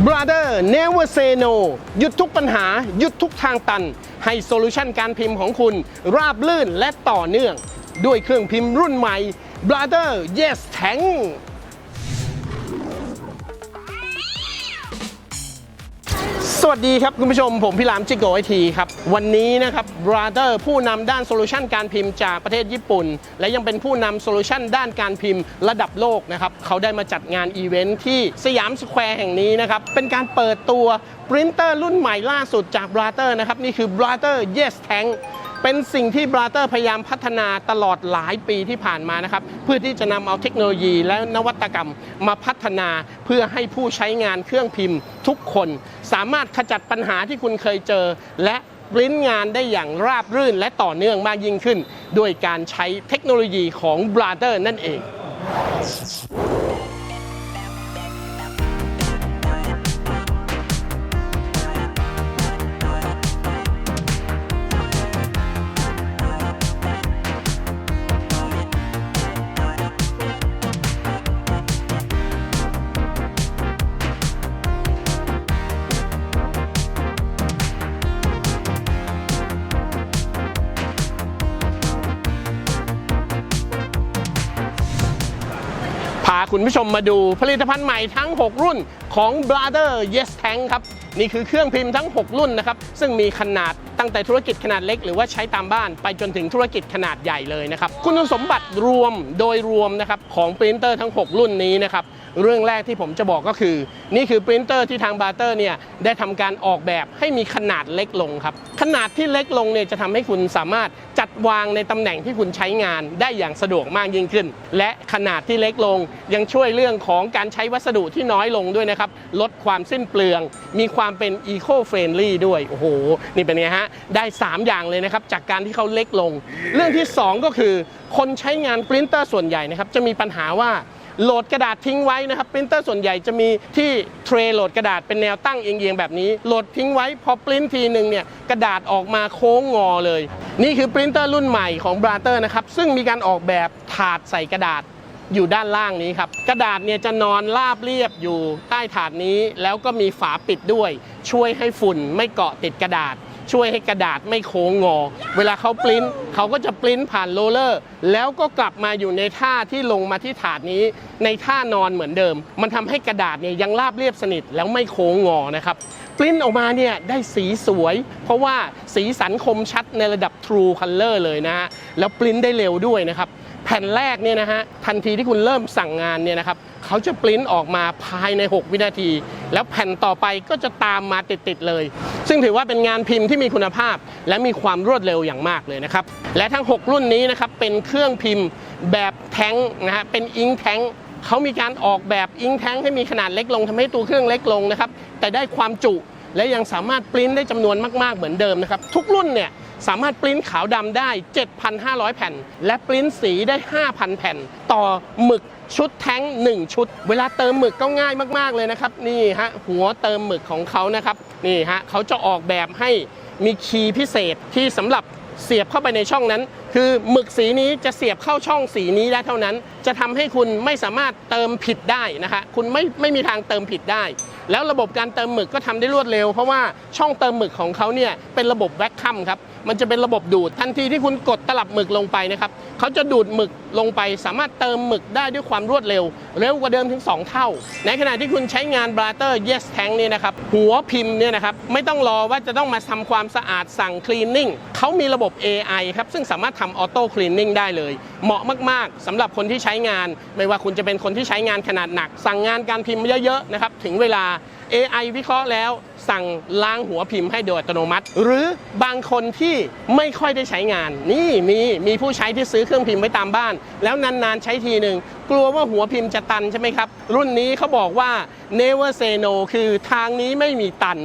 Brother Never Say No หยุดทุกปัญหา หยุดทุกทางตัน ให้โซลูชันการพิมพ์ของคุณ ราบลื่นและต่อเนื่อง ด้วยเครื่องพิมพ์รุ่นใหม่ Brother Yes Tank สวัสดีครับคุณผู้ชมผมพี่หลามจิโกไอทีครับ วันนี้นะครับบราเดอร์ผู้นำด้านโซลูชันการพิมพ์จากประเทศญี่ปุ่น และยังเป็นผู้นำโซลูชันด้านการพิมพ์ระดับโลกนะครับ เขาได้มาจัดงานอีเวนท์ที่สยามสแควร์แห่งนี้นะครับ เป็นการเปิดตัวปรินเตอร์รุ่นใหม่ล่าสุดจากบราเดอร์นะครับ นี่คือบราเดอร์ Yes Tank เป็นสิ่งที่บราเตอร์พยายามพัฒนาตลอดหลายปีที่ผ่านมานะครับเพื่อที่จะนำเอาเทคโนโลยีและนวัตกรรมมาพัฒนาเพื่อให้ผู้ใช้งานเครื่องพิมพ์ ทุกคน สามารถขจัดปัญหาที่คุณเคยเจอ และปริ้นงานได้อย่างราบรื่นและต่อเนื่องมากยิ่งขึ้น ด้วยการใช้เทคโนโลยีของบราเตอร์นั่นเอง คุณผู้ชมมาดูผลิตภัณฑ์ใหม่ทั้ง 6 รุ่นของ Brother Yes Tank ครับ นี่คือเครื่องพิมพ์ทั้ง 6 รุ่นนะครับ ซึ่งมีขนาด ตั้งแต่ธุรกิจขนาดเล็กหรือว่าใช้ตามบ้านไปจนถึงธุรกิจขนาดใหญ่เลยนะครับ คุณสมบัติรวมโดยรวมนะครับของปรินเตอร์ทั้ง 6 รุ่นนี้นะครับเรื่องแรกที่ผมจะบอกก็คือ นี่คือปรินเตอร์ที่ทางบาร์เตอร์เนี่ยได้ทำการออกแบบให้มีขนาดเล็กลงครับ ขนาดที่เล็กลงเนี่ยจะทำให้คุณสามารถจัดวางในตำแหน่งที่คุณใช้งานได้อย่างสะดวกมากยิ่งขึ้น และขนาดที่เล็กลงยังช่วยเรื่องของการใช้วัสดุที่น้อยลงด้วยนะครับ ลดความสิ้นเปลือง มีความเป็น Eco Friendly ด้วย โอ้โห นี่เป็นไงฮะได้ 3 อย่างเลยนะครับ จากการที่เขาเล็กลง เรื่องที่ 2 ก็คือคนใช้งานปรินเตอร์ส่วนใหญ่นะครับจะมีปัญหาว่าโหลดกระดาษทิ้งไว้นะครับปรินเตอร์ส่วนใหญ่จะมีที่เทรย์โหลดกระดาษเป็นแนวตั้งเอียงๆแบบนี้โหลดทิ้งไว้พอปริ้นทีหนึ่งเนี่ยกระดาษออกมาโค้งงอเลย นี่คือปรินเตอร์รุ่นใหม่ของบราเตอร์นะครับซึ่งมีการออกแบบถาดใส่กระดาษอยู่ด้านล่างนี้ครับกระดาษเนี่ยจะนอนราบเรียบอยู่ใต้ถาดนี้ แล้วก็มีฝาปิดด้วย ช่วยให้ฝุ่นไม่เกาะติดกระดาษ ช่วยให้กระดาษไม่โค้งงอ เวลาเขาปริ้นเขาก็จะปริ้นผ่านโรลเลอร์ แล้วก็กลับมาอยู่ในท่าที่ลงมาที่ถาดนี้ ในท่านอนเหมือนเดิม มันทำให้กระดาษเนี่ยยังราบเรียบสนิทแล้วไม่โค้งงอนะครับปริ้นออกมาเนี่ยได้สีสวย เพราะว่าสีสันคมชัดในระดับ True Color เลยนะฮะแล้วปริ้นได้เร็วด้วยนะครับ แผ่นแรกเนี่ยนะฮะทันทีที่คุณเริ่มสั่งงานเนี่ยนะครับเขาจะปริ้นออกมาภายใน 6 วินาที แล้วแผ่นต่อไปก็จะตามมาติดๆเลย ซึ่งถือว่าเป็นงานพิมพ์ที่มีคุณภาพ และมีความรวดเร็วอย่างมากเลยนะครับและทั้ง 6 รุ่นนี้นะครับเป็นเครื่องพิมพ์แบบแท้งนะฮะเป็นอิงแท้งเขามีการออกแบบอิงแท้งให้มีขนาดเล็กลงทำให้ตัวเครื่องเล็กลงนะครับแต่ได้ความจุและยังสามารถปริ้นได้จำนวนมาก ๆ เหมือนเดิมนะครับทุกรุ่นเนี่ย สามารถปริ้นขาวดำได้ 7,500 แผ่น และปริ้นสีได้ 5,000 แผ่น ต่อหมึกชุดแท้ง1 ชุด เวลาเติมหมึกก็ง่ายมาก ๆ เลยนะครับ นี่ฮะหัวเติมหมึกของเขานะครับ นี่ฮะเขาจะออกแบบให้มีคีย์พิเศษที่สำหรับเสียบเข้าไปในช่องนั้น คือหมึกสีนี้จะเสียบเข้าช่องสีนี้ได้เท่านั้นจะทำให้คุณไม่สามารถเติมผิดได้นะคะ คุณไม่ไม่มีทางเติมผิดได้ แล้วระบบการเติมหมึกก็ทำได้รวดเร็ว เพราะว่าช่องเติมหมึกของเขาเนี่ยเป็นระบบแวคคัมครับ มันจะเป็นระบบดูดทันทีที่คุณกดตลับหมึกลงไปนะครับเขาจะดูดหมึกลงไป สามารถเติมหมึกได้ด้วยความรวดเร็ว เร็วกว่าเดิมถึง 2 เท่า ในขณะที่คุณใช้งาน Brother Yes Tank นี่นะครับหัวพิมพ์เนี่ยนะครับไม่ต้องรอว่าจะต้องมาทำความสะอาดสั่ง cleaning เขามีระบบ AI ครับซึ่งสามารถทำ auto cleaning ได้เลย เหมาะมากๆสำหรับคนที่ใช้งาน ไม่ว่าคุณจะเป็นคนที่ใช้งานขนาดหนัก สั่งงานการพิมพ์เยอะๆนะครับถึงเวลา AI วิเคราะห์แล้ว สั่งล้างหัวพิมพ์ให้โดยอัตโนมัติ หรือบางคนที่ไม่ค่อยได้ใช้งาน นี่มีมีผู้ใช้ที่ซื้อเครื่องพิมพ์ไว้ตามบ้าน แล้วนานๆใช้ทีหนึ่งกลัวว่าหัวพิมพ์จะตันใช่ไหมครับ รุ่นนี้เขาบอกว่า never say no คือทางนี้ไม่มีตัน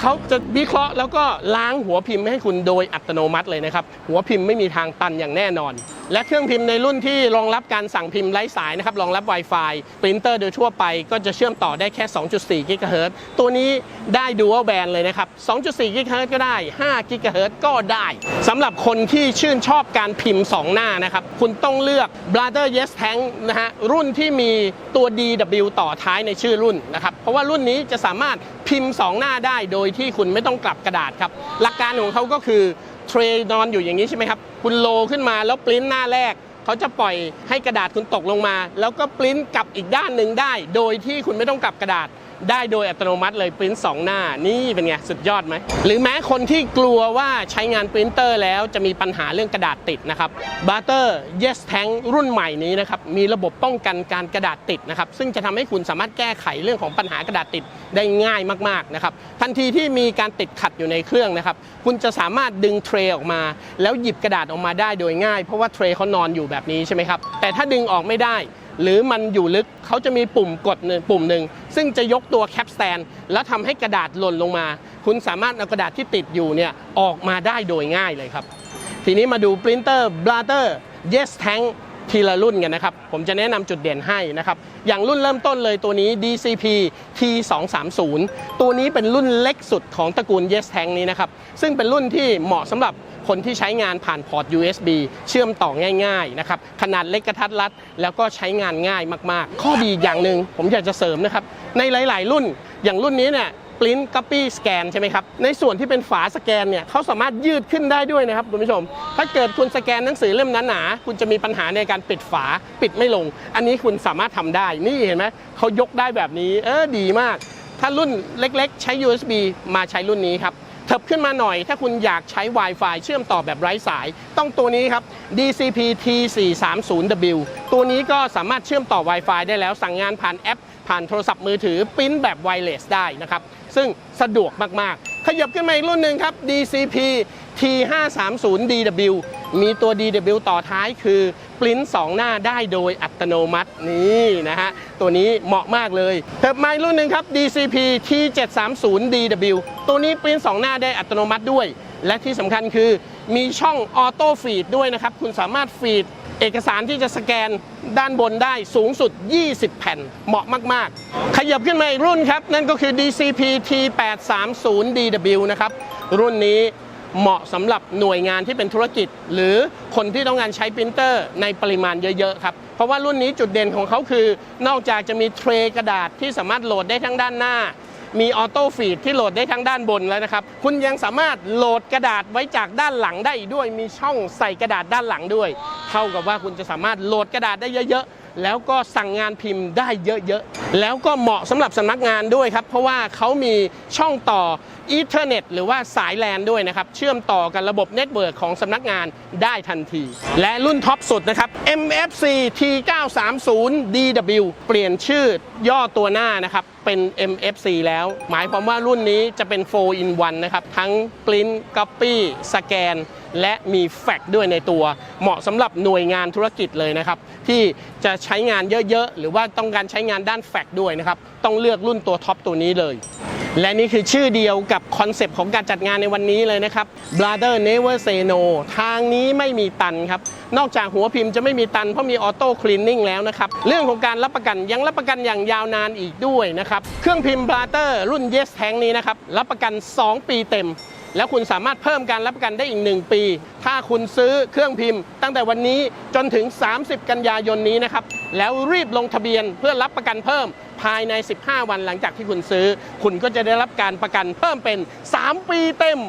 เขาจะวิเคราะห์แล้วก็ล้างหัวพิมพ์ให้คุณโดยอัตโนมัติเลยนะครับ หัวพิมพ์ไม่มีทางตันอย่างแน่นอน และเครื่องพิมพ์ในรุ่นที่รองรับการสั่งพิมพ์ไร้สายนะครับรองรับ Wi-Fi ปรินเตอร์โดยทั่วไปก็จะเชื่อมต่อได้แค่ 2.4กิกะเฮิรต์ตัวนี้ได้ Dual Band เลยนะครับ 2.4 GHz ก็ได้5 GHz ก็ได้สำหรับคนที่ชื่นชอบการพิมพ์ 2 หน้านะครับ คุณต้องเลือก Brother Yes Tank นะฮะ รุ่นที่มีตัว DW ต่อท้ายในชื่อรุ่นนะครับ เพราะว่ารุ่นนี้จะสามารถพิมพ์ 2 หน้าได้โดยที่คุณไม่ต้องกลับกระดาษครับ หลักการของเขาก็คือเทรนอนอยู่อย่างนี้ใช่ไหมครับ คุณโลขึ้นมาแล้วปริ้นหน้าแรกเขาจะปล่อยให้กระดาษคุณตกลงมา แล้วก็ปริ้นกลับอีกด้านหนึ่งได้ โดยที่คุณไม่ต้องกลับกระดาษ ได้โดยอัตโนมัติเลยปริ้นสองหน้านี่เป็นไง สุดยอดไหม หรือแม้คนที่กลัวว่าใช้งานปรินเตอร์แล้วจะมีปัญหาเรื่องกระดาษติดนะครับ b u t t e r Yes Tank รุ่นใหม่นี้นะครับ มีระบบป้องกันการกระดาษติดนะครับ ซึ่งจะทำให้คุณสามารถแก้ไขเรื่องของปัญหากระดาษติดได้ง่ายมากๆนะครับ ทันทีที่มีการติดขัดอยู่ในเครื่องนะครับ คุณจะสามารถดึงเทรออกมา แล้วหยิบกระดาษออกมาได้โดยง่าย เพราะว่าเทรเขานอนอยู่แบบนี้ใช่ไหมครับแต่ถ้าดึงออกไม่ได้ หรือมันอยู่ลึกเขาจะมีปุ่มกดหนึ่งปุ่มหนึ่ง ซึ่งจะยกตัวแคปสแตนแล้วทำให้กระดาษหล่นลงมา คุณสามารถเอากระดาษที่ติดอยู่เนี่ยออกมาได้โดยง่ายเลยครับ ทีนี้มาดูปรินเตอร์ b l a t e r Yes Tank ทีละรุ่นกันนะครับ ผมจะแนะนำจุดเด่นให้นะครับ อย่างรุ่นเริ่มต้นเลยตัวนี้ DCP T230 ตัวนี้เป็นรุ่นเล็กสุดของตระกูล Yes Tank นี้นะครับ ซึ่งเป็นรุ่นที่เหมาะสำหรับ คนที่ใช้งานผ่านพอร์ต USB เชื่อมต่อง่ายๆนะครับขนาดเล็กกระทัดรัด แล้วก็ใช้งานง่ายมากๆ ข้อดีอย่างหนึ่งผมอยากจะเสริมนะครับ ในหลาย ๆ รุ่นอย่างรุ่นนี้เนี่ยปริ้นคัปปี้สแกนใช่ไหมครับ ในส่วนที่เป็นฝาสแกนเนี่ยเขาสามารถยืดขึ้นได้ด้วยนะครับคุณผู้ชม ถ้าเกิดคุณสแกนหนังสือเล่มนั้นหนาๆคุณจะมีปัญหาในการปิดฝาปิดไม่ลง อันนี้คุณสามารถทำได้นี่เห็นไหมเขายกได้แบบนี้ เออดีมาก ถ้ารุ่นเล็กๆ ใช้ USB มาใช้รุ่นนี้ครับ เถิบขึ้นมาหน่อย ถ้าคุณอยากใช้ Wi-Fi เชื่อมต่อแบบไร้สาย ต้องตัวนี้ครับ DCP T430W ตัวนี้ก็สามารถเชื่อมต่อ Wi-Fi ได้แล้วสั่งงานผ่านแอป ผ่านโทรศัพท์มือถือปริ้นแบบไวเลสได้นะครับ ซึ่งสะดวกมาก ๆ ขยับขึ้นมาอีกรุ่นหนึ่งครับ DCP T530DW มีตัว DW ต่อท้ายคือ ปริ้น2 หน้าได้โดยอัตโนมัตินี่นะฮะ ตัวนี้เหมาะมากเลยเถิบมารุ่นหนึ่งครับ DCP T730DW ตัวนี้ปริ้น2 หน้าได้อัตโนมัติด้วย และที่สำคัญคือมีช่องออโต้ฟีดด้วยนะครับ คุณสามารถฟีดเอกสารที่จะสแกนด้านบนได้สูงสุด 20 แผ่น เหมาะมาก ๆ ขยับขึ้นมาอีกรุ่นครับ นั่นก็คือ DCP T830DW นะครับ รุ่นนี้ เหมาะสำหรับหน่วยงานที่เป็นธุรกิจ หรือคนที่ต้องการใช้ปรินเตอร์ในปริมาณเยอะๆครับเพราะว่ารุ่นนี้จุดเด่นของเขาคือ นอกจากจะมีเทรกระดาษที่สามารถโหลดได้ทั้งด้านหน้า มีออโต้ฟีดที่โหลดได้ทั้งด้านบนแล้วนะครับ คุณยังสามารถโหลดกระดาษไว้จากด้านหลังได้อีกด้วย มีช่องใส่กระดาษด้านหลังด้วย เท่ากับว่าคุณจะสามารถโหลดกระดาษได้เยอะๆ แล้วก็สั่งงานพิมพ์ได้เยอะๆ แล้วก็เหมาะสำหรับสำนักงานด้วยครับ เพราะว่าเขามีช่องต่ออีเทอร์เน็ตหรือว่าสายแลนด้วยนะครับ เชื่อมต่อกับระบบเน็ตเวิร์กของสำนักงานได้ทันที และรุ่นท็อปสุดนะครับ MFC T930DW เปลี่ยนชื่อย่อตัวหน้านะครับเป็น MFC แล้ว หมายความว่ารุ่นนี้จะเป็น 4 in 1 นะครับ ทั้ง Print Copy สแกน และมีแฟกด้วยในตัว เหมาะสำหรับหน่วยงานธุรกิจเลยนะครับ ที่จะใช้งานเยอะ ๆ หรือว่าต้องการใช้งานด้านแฟกด้วยนะครับ ต้องเลือกรุ่นตัวท็อปตัวนี้เลย และนี่คือชื่อเดียวกับคอนเซปต์ของการจัดงานในวันนี้เลยนะครับ Brother Never Say No ทางนี้ไม่มีตันครับ นอกจากหัวพิมพ์จะไม่มีตันเพราะมีออโต้คลีนนิ่งแล้วนะครับ เรื่องของการรับประกันยังรับประกันอย่างยาวนานอีกด้วยนะครับ เครื่องพิมพ์ Brother รุ่น Yes Tank นี้นะครับ รับประกัน 2 ปีเต็ม แล้วคุณสามารถเพิ่มการรับประกันได้อีก 1 ปี ถ้าคุณซื้อเครื่องพิมพ์ ตั้งแต่วันนี้จนถึง 30 กันยายนนี้นะครับ แล้วรีบลงทะเบียนเพื่อรับประกันเพิ่มภายใน 15 วันหลังจากที่คุณซื้อ คุณก็จะได้รับการประกันเพิ่มเป็น 3 ปีเต็ม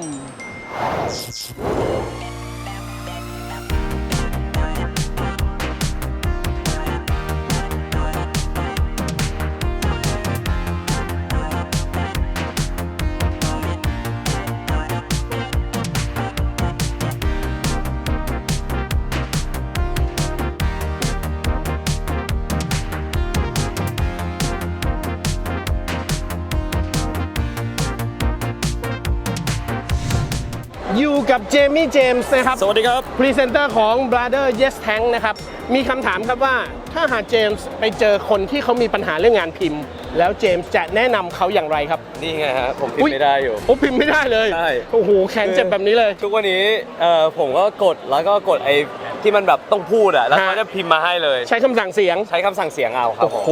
กับเจมี่เจมส์นะครับ สวัสดีครับ พรีเซนเตอร์ของ Brother Yes Tank นะครับ มีคำถามครับว่าถ้าหากเจมส์ไปเจอคนที่เขามีปัญหาเรื่องงานพิมพ์ แล้วเจมส์จะแนะนำเขาอย่างไรครับ นี่ไงฮะผมพิมพ์ไม่ได้อยู่ โอ้พิมพ์ไม่ได้เลย ใช่ โอ้โห แขนเจ็บแบบนี้เลย ทุกวันนี้เอ่อผมก็กดแล้วก็กดไอ้ที่มันแบบต้องพูดอะแล้วฮะ เขาจะพิมพ์มาให้เลย ใช้คำสั่งเสียง ใช้คำสั่งเสียงเอาครับโอ้ผมโห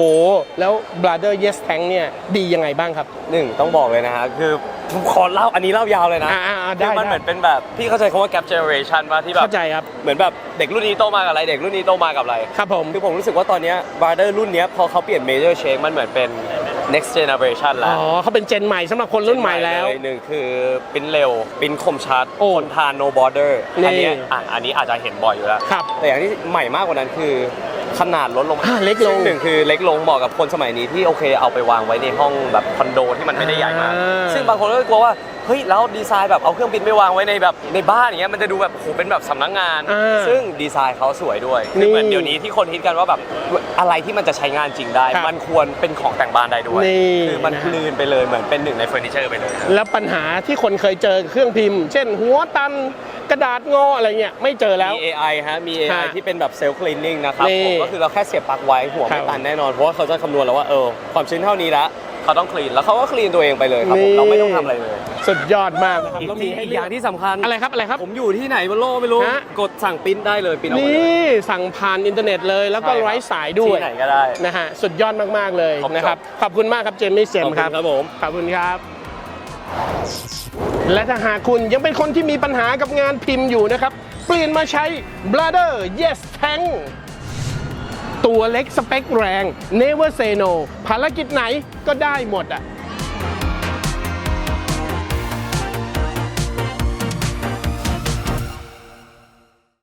แล้ว brother yes tank เนี่ยดียังไงบ้างครับ หนึ่งต้องบอกเลยนะฮะคือ ผมขอเล่าอันนี้เล่ายาวเลยนะอ่าๆๆได้คือมันได้ เหมือนเป็นแบบพี่เข้าใจคำว่า gap generation ป่ะที่แบบเข้าใจครับเหมือนแบบเด็กรุ่นนี้โตมากับอะไร เด็กรุ่นนี้โตมากับอะไร ครับผม คือผมรู้สึกว่าตอนเนี้ย brother รุ่นเนี้ยพอเขาเปลี่ยน major change มันเหมือนเป็น next generation อ๋แล้วอเขาเป็นเจนใหม่สำหรับคนรุ่นใหม่แล้ว เยหนึ่งคือปิ้นเร็วปิ้นคมชัดโอ้คนทาน no border นี่อันเนี้ยอะอันนี้อาจจะเห็นบ่อยอยู่แล้ว ครับ แต่อย่างที่ใหม่มากกว่านั้นคือ ขนาดลดลงอ่าเล็กลงซึ่หนึ่งคือเล็กลงเหมาะกับคนสมัยนี้ที่โอเคเอาไปวางไว้ในห้องแบบคอนโดที่มันไม่ได้ใหญ่มาก อ่า ซึ่งบางคนก็กลัวว่า เฮ้ยแล้วดีไซน์แบบเอาเครื่องบินไปวางไว้ในแบบในบ้านอย่างเงี้ยมันจะดูแบบโอ้โหเป็นแบบสำนักงาน อ่าซึ่งดีไซน์เขาสวยด้วยนี่คือเหมือนเดี๋ยวนี้ที่คนฮิตกันว่าแบบอะไรที่มันจะใช้งานจริงได้ ครับมันควรเป็นของแต่งบ้านได้ด้วยนี่คือมันนะคลืนไปเลยเหมือนเป็นหนึ่งในเฟอร์นิเจอร์ไปเลย แล้วปัญหาที่คนเคยเจอกับเครื่องพิมพ์ เช่น หัวตันกระดาษงออะไรเงี้ยไม่เจอแล้ว มี AI ฮะ มี AI ฮะที่เป็นแบบเซลล์คลีนนิ่งนะครับนี่ผมก็คือเราแค่เสียบปลั๊กไว้หัวครัไม่บตันแน่นอน เพราะว่าเขาจะคำนวณแล้วว่าเออความชื้นเท่านี้ละ เขาต้องคลีนแล้วเขาก็คลีนตัวเองไปเลยครับผมนี่เราไม่ต้องทำอะไรเลย สุดยอดมากนะครับอีกก็มีให้อีกเลืออย่างที่สำคัญ อะไรครับอะไรครับ ผมอยู่ที่ไหนบนโลกไม่รู้ ฮะ กดสั่งปริ้นได้เลยปริ้นออกมาเลยนี่สั่งผ่านอินเทอร์เน็ตเลยแล้วก็ใช่ครับไร้สายด้วยที่ไหนก็ได้นะฮะสุดยอดมากๆเลยครบจบนะครับขอบคุณมากครับเจมี่เจมส์ครับขอบคุณครับผม ขอบคุณครับ และถ้าหากคุณยังเป็นคนที่มีปัญหากับงานพิมพ์อยู่นะครับ เปลี่ยนมาใช้ Brother Yes Tank ตัวเล็กสเปคแรง Never Say No ภารกิจไหนก็ได้หมดอะ